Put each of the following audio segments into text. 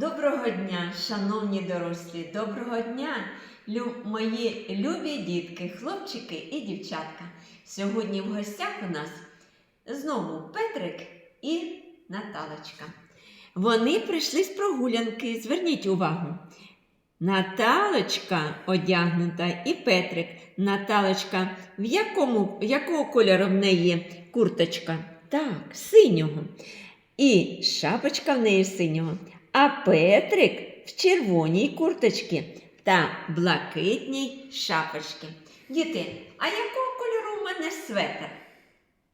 Доброго дня, шановні дорослі, доброго дня, лю- мої любі дітки, хлопчики і дівчатка. Сьогодні в гостях у нас знову Петрик і Наталочка. Вони прийшли з прогулянки. Зверніть увагу. Наталочка одягнута і Петрик. Наталочка, в якому, якого кольору в неї курточка? Так, синього. І шапочка в неї синього. А Петрик в червоній курточці та блакитній шапочці. Діти, а якого кольору в мене светр?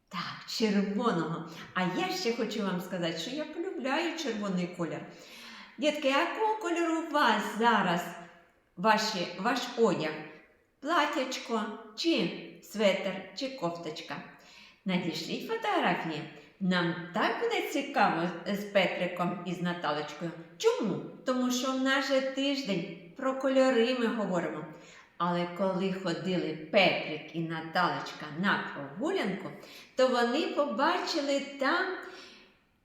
Так, червоного. А я ще хочу вам сказати, що я полюбляю червоний колір. Дітки, а якого кольору у вас зараз ваші, ваш одяг? Платячко, чи светр, чи кофточка? Надішліть фотографії. Нам так буде цікаво з Петриком і з Наталочкою. Чому? Тому що в нас же тиждень про кольори ми говоримо. Але коли ходили Петрик і Наталочка на прогулянку, то вони побачили там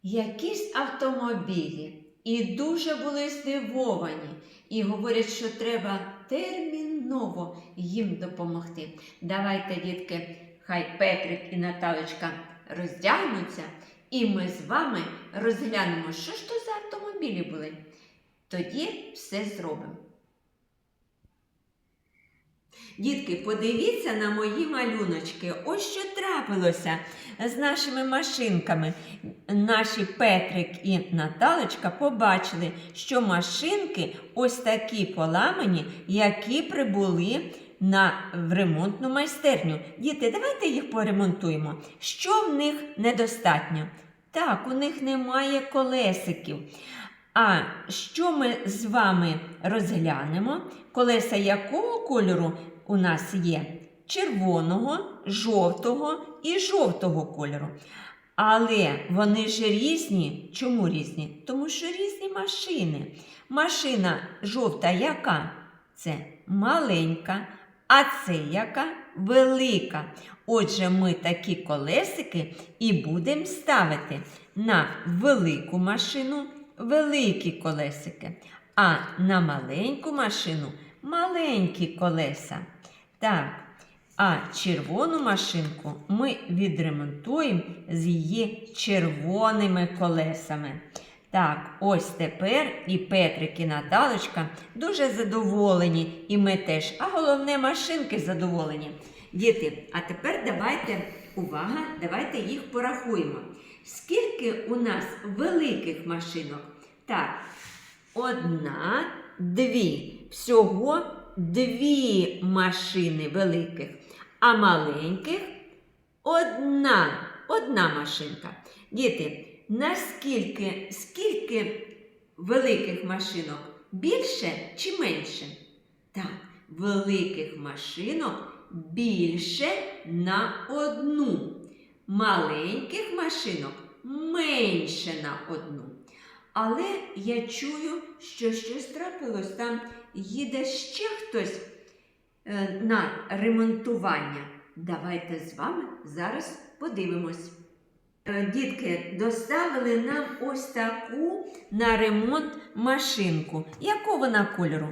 якісь автомобілі і дуже були здивовані. І говорять, що треба терміново їм допомогти. Давайте, дітки, хай Петрик і Наталочка роздягнуться, і ми з вами розглянемо, що ж то за автомобілі були. Тоді все зробимо. Дітки, подивіться на мої малюночки. Ось що трапилося з нашими машинками. Наші Петрик і Наталочка побачили, що машинки ось такі поламані, які прибули на в ремонтну майстерню. Діти, давайте їх поремонтуємо. Що в них недостатньо? Так, у них немає колесиків. А що ми з вами розглянемо? Колеса якого кольору у нас є? Червоного, жовтого і жовтого кольору. Але вони ж різні. Чому різні? Тому що різні машини. Машина жовта яка? Це маленька, а це яка велика. Отже, ми такі колесики і будемо ставити на велику машину великі колесики, а на маленьку машину маленькі колеса. Так, а червону машинку ми відремонтуємо з її червоними колесами. Так, ось тепер і Петрик, і Наталочка дуже задоволені, і ми теж. А головне, машинки задоволені. Діти, а тепер давайте, увага, давайте їх порахуємо. Скільки у нас великих машинок? Так, одна, дві. Всього дві машини великих, а маленьких одна, одна машинка. Діти, наскільки скільки великих машинок? Більше чи менше? Так, великих машинок більше на одну. Маленьких машинок менше на одну. Але я чую, що щось трапилось. Там їде ще хтось е, на ремонтування. Давайте з вами зараз подивимось. Е, Дітки, доставили нам ось таку на ремонт машинку. Якого вона кольору?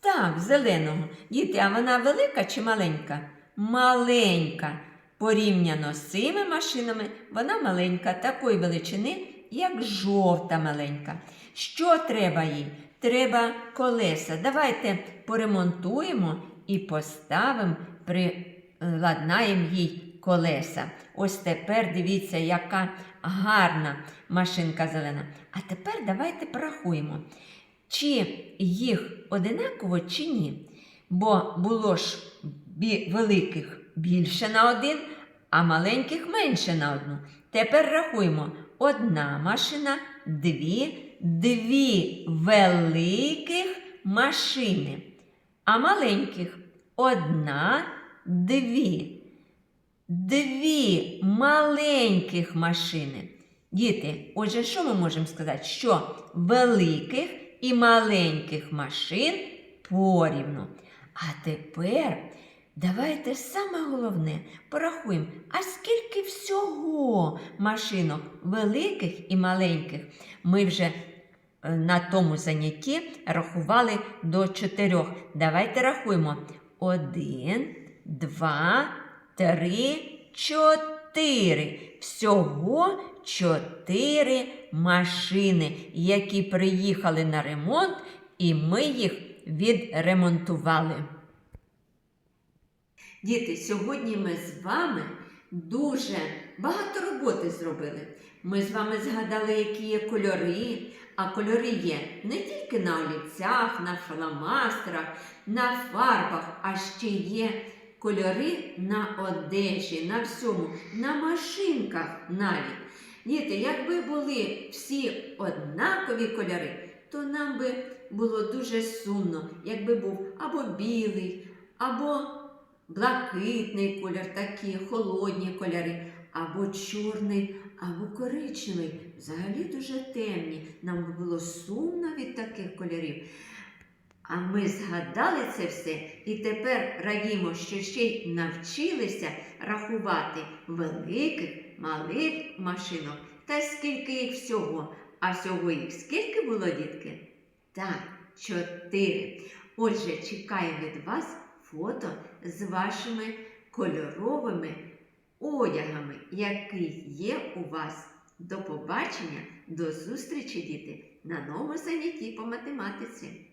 Так, зеленого. Діти, а вона велика чи маленька? Маленька. Порівняно з цими машинами, вона маленька, такої величини, як жовта маленька. Що треба їй? Треба колеса. Давайте поремонтуємо і поставимо, приладнаємо їй колеса. Ось тепер дивіться, яка гарна машинка зелена. А тепер давайте порахуємо, чи їх одинаково, чи ні. Бо було ж великих більше на один, а маленьких менше на одну. Тепер рахуємо: одна машина, дві, дві великих машини. А маленьких одна, дві. Дві маленьких машини. Діти, отже, що ми можемо сказати? Що великих і маленьких машин порівну. А тепер давайте саме головне порахуємо, а скільки всього машинок великих і маленьких ми вже е, на тому занятті рахували до чотирьох. Давайте рахуємо. Один, два, три, чотири. Всього чотири машини, які приїхали на ремонт, і ми їх відремонтували. Діти, сьогодні ми з вами дуже багато роботи зробили. Ми з вами згадали, які є кольори, а кольори є не тільки на олівцях, на фломастерах, на фарбах, а ще є кольори на одежі, на всьому, на машинках навіть. Діти, якби були всі однакові кольори, то нам би було дуже сумно, якби був або білий, або блакитний колір, такі холодні кольори, або чорний, або коричневий, взагалі дуже темні. Нам би було сумно від таких кольорів. А ми згадали це все і тепер радімо, що ще й навчилися рахувати великих, малих машинок та скільки їх всього. А всього їх скільки було, дітки? Так, чотири. Отже, чекаю від вас фото з вашими кольоровими одягами, який є у вас. До побачення, до зустрічі, діти, на новому занятті по математиці.